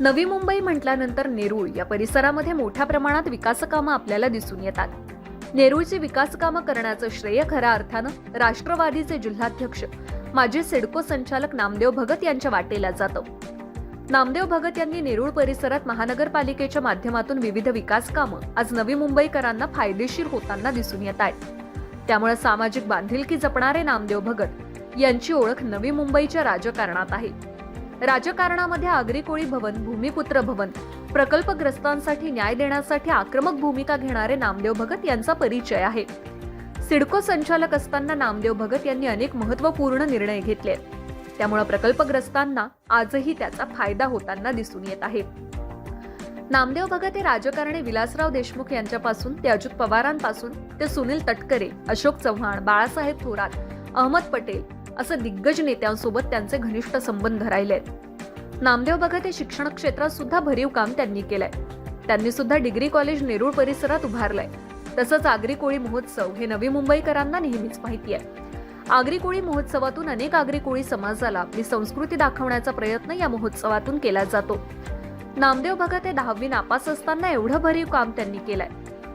नवी मुंबई म्हटल्यानंतर नेरूळ या परिसरामध्ये मोठ्या प्रमाणात विकासकामं आपल्याला दिसून येतात. नेरूळची विकासकामं करण्याचं श्रेय खऱ्या अर्थानं राष्ट्रवादीचे जिल्हाध्यक्ष माजी सिडको संचालक नामदेव भगत यांच्या वाटेला जातं. नामदेव भगत यांनी नेरूळ परिसरात महानगरपालिकेच्या माध्यमातून विविध विकास कामं आज नवी मुंबईकरांना फायदेशीर होताना दिसून येत आहेत. त्यामुळे सामाजिक बांधिलकी जपणारे नामदेव भगत यांची ओळख नवी मुंबईच्या राजकारणात आहे. राजकारणामध्ये आगरी कोळी भवन भूमिपुत्र भवन. प्रकल्पग्रस्तांसाठी न्याय देण्यासाठी आक्रमक भूमिका घेणारे नामदेव भगत यांचा परिचय आहे. सिडको संचालक असताना नामदेव भगत यांनी अनेक महत्त्वपूर्ण निर्णय घेतले. त्यामुळे प्रकल्पग्रस्तांना आजही त्याचा फायदा होताना दिसून येत आहे. नामदेव भगत हे राजकारणी विलासराव देशमुख यांच्यापासून ते अजित पवारांपासून ते सुनील तटकरे अशोक चव्हाण बाळासाहेब थोरात अहमद पटेल असं दिग्गज नेत्यांसोबत त्यांचे घनिष्ठ संबंध राहिले. नामदेव भगत हे शिक्षण क्षेत्रात सुद्धा भरीव काम त्यांनी केलंय. त्यांनी सुद्धा डिग्री कॉलेज नेरूळ परिसरात उभारलंय. तसंच आगरी कोळी महोत्सव हे नवी मुंबईकरांना नेहमीच माहिती आहे. आगरी कोळी महोत्सवातून अनेक आगरी कोळी समाजाला आपली संस्कृती दाखवण्याचा प्रयत्न या महोत्सवातून केला जातो. नामदेव भगत हे दहावी नापास असताना एवढं भरीव काम त्यांनी केलंय.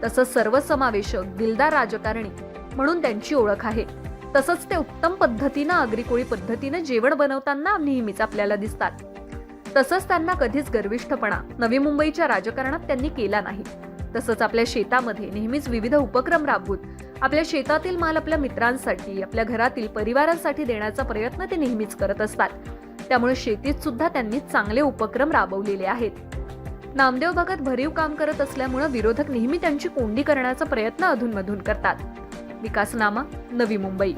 तसंच सर्वसमावेशक दिलदार राजकारणी म्हणून त्यांची ओळख आहे. तसंच ते उत्तम पद्धतीनं आगरी कोळी पद्धतीनं जेवण बनवताना नेहमीच आपल्याला दिसतात. तसंच त्यांना कधीच गर्विष्ठपणा नवी मुंबईच्या राजकारणात त्यांनी केला नाही. तसंच आपल्या शेतामध्ये नेहमीच विविध उपक्रम राबवून आपल्या शेतातील माल आपल्या मित्रांसाठी आपल्या घरातील परिवारांसाठी देण्याचा प्रयत्न ते नेहमीच करत असतात. त्यामुळे शेतीत सुद्धा त्यांनी चांगले उपक्रम राबवलेले आहेत. नामदेव भगत भरीव काम करत असल्यामुळे विरोधक नेहमी त्यांची कोंडी करण्याचा प्रयत्न अधूनमधून करतात. विकासनामा नवी मुंबई.